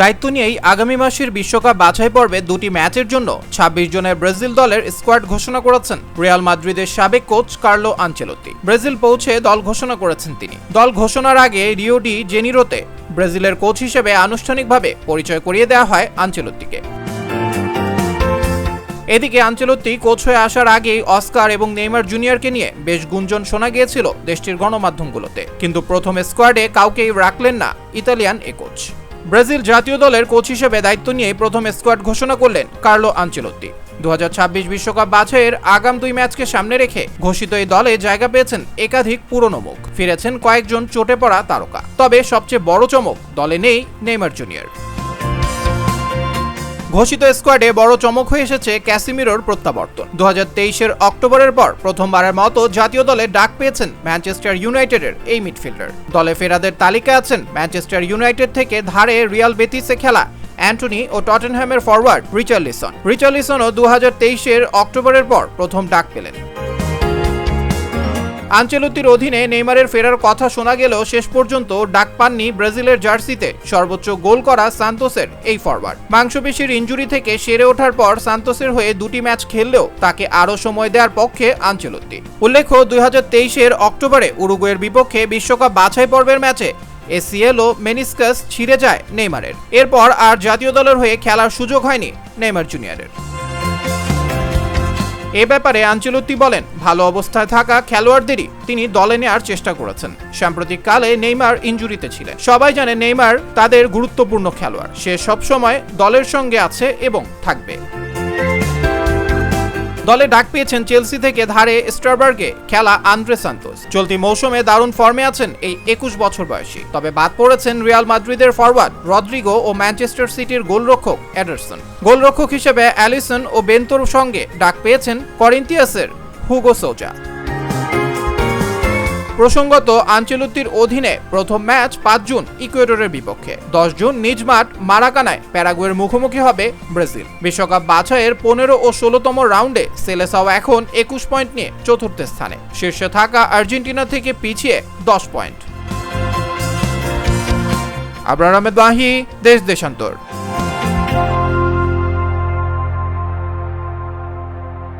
দায়িত্ব নিয়েই আগামী মাসের বিশ্বকাপ বাছাই পর্বে দুটি ম্যাচের জন্য ২৬ জনের ব্রাজিল দলের স্কোয়াড ঘোষণা করেছেন রিয়াল মাদ্রিদের সাবেক কোচ কার্লো আনচেলত্তি। ব্রাজিল পৌঁছে দল ঘোষণা করেছেন তিনি। দল ঘোষণার আগে রিও ডি জেনিরোতে ব্রাজিলের কোচ হিসেবে আনুষ্ঠানিকভাবে পরিচয় করিয়ে দেওয়া হয় আনচেলত্তিকে। এদিকে আঞ্চলত্তি কোচ হয়ে আসার আগেই অস্কার এবং নেইমার জুনিয়রকে নিয়ে বেশ গুঞ্জন শোনা গিয়েছিল দেশটির গণমাধ্যমগুলোতে। কিন্তু প্রথম স্কোয়াডে কাউকেই রাখলেন না ইতালিয়ান এ কোচ। ব্রাজিল জাতীয় দলের কোচ হিসেবে দায়িত্ব নিয়ে প্রথম স্কোয়াড ঘোষণা করলেন কার্লো আঞ্চলত্তি। দু বিশ্বকাপ বাছাইয়ের আগাম দুই ম্যাচকে সামনে রেখে ঘোষিত এই দলে জায়গা পেয়েছেন একাধিক পুরনো মুখ। ফিরেছেন কয়েকজন চোটে পড়া তারকা। তবে সবচেয়ে বড় চমক দলে নেই নেইমার জুনিয়র। ঘোষিত স্কোয়াডে বড় চমক হয়ে এসেছে ক্যাসিমিরোর প্রত্যাবর্তন। দু হাজার অক্টোবরের পর প্রথমবারের মতো জাতীয় দলে ডাক পেয়েছেন ম্যানচেস্টার ইউনাইটেডের এই মিডফিল্ডার। দলে ফেরাদের তালিকা আছেন ম্যানচেস্টার ইউনাইটেড থেকে ধারে রিয়াল বেতিসে খেলা অ্যান্টনি ও টটেনহ্যামের ফরওয়ার্ড রিচার্লিসন। রিচার্লিসনও দু হাজার অক্টোবরের পর প্রথম ডাক পেলেন। আঞ্চলতির অধীনে নেইমারের ফেরার কথা শোনা গেলেও শেষ পর্যন্ত ডাক পাননি ব্রাজিলের জার্সিতে। সর্বোচ্চ গোল করা সান্তোসের এই ফরওয়ার্ড। মাংসপেশির ইঞ্জুরি থেকে সেরে ওঠার পর সান্তোসের হয়ে দুটি ম্যাচ খেললেও তাকে আরও সময় দেওয়ার পক্ষে আঞ্চলতি উল্লেখ্য, দুই এর অক্টোবরে উরুগুয়ের বিপক্ষে বিশ্বকাপ বাছাই পর্বের ম্যাচে এসিএল ও মেনিসকাস ছিঁড়ে যায় নেইমারের। এরপর আর জাতীয় দলের হয়ে খেলার সুযোগ হয়নি নেইমার জুনিয়রের। এ ব্যাপারে আঞ্চলত্তি বলেন, ভালো অবস্থায় থাকা খেলোয়াড়দেরই তিনি দলে নেয়ার চেষ্টা করেছেন। সাম্প্রতিক কালে নেইমার ইঞ্জুরিতে ছিলেন। সবাই জানে নেইমার তাদের গুরুত্বপূর্ণ খেলোয়াড়। সে সবসময় দলের সঙ্গে আছে এবং থাকবে। দলে ডাক পেয়েছেন চেলসি থেকে ধারে স্টারবার্গে, খেলা আন্দ্রে সান্তোস। চলতি মৌসুমে দারুণ ফর্মে আছেন এই একুশ বছর বয়সী। তবে বাদ পড়েছেন রিয়াল মাদ্রিদের ফরওয়ার্ড রদ্রিগো ও ম্যানচেস্টার সিটির গোলরক্ষক অ্যাডারসন। গোলরক্ষক হিসেবে অ্যালিসন ও বেন্তোর সঙ্গে ডাক পেয়েছেন করিন্তিয়াসের হুগো সোজা প্রসঙ্গত, আঞ্চলত্তির অধীনে প্রথম ম্যাচ পাঁচ জুন ইকুয়েডরের বিপক্ষে। দশ জুন নিজ মাঠ মারাকানায় প্যারাগুয়ের মুখোমুখি হবে ব্রাজিল। বিশ্বকাপ বাছাইয়ের পনেরো ও ষোলোতম রাউন্ডে সেলেসাও এখন একুশ পয়েন্ট নিয়ে চতুর্থ স্থানে। শীর্ষে থাকা আর্জেন্টিনা থেকে পিছিয়ে দশ পয়েন্ট। আবরার আহমেদ বাহি, দেশ দেশান্তর।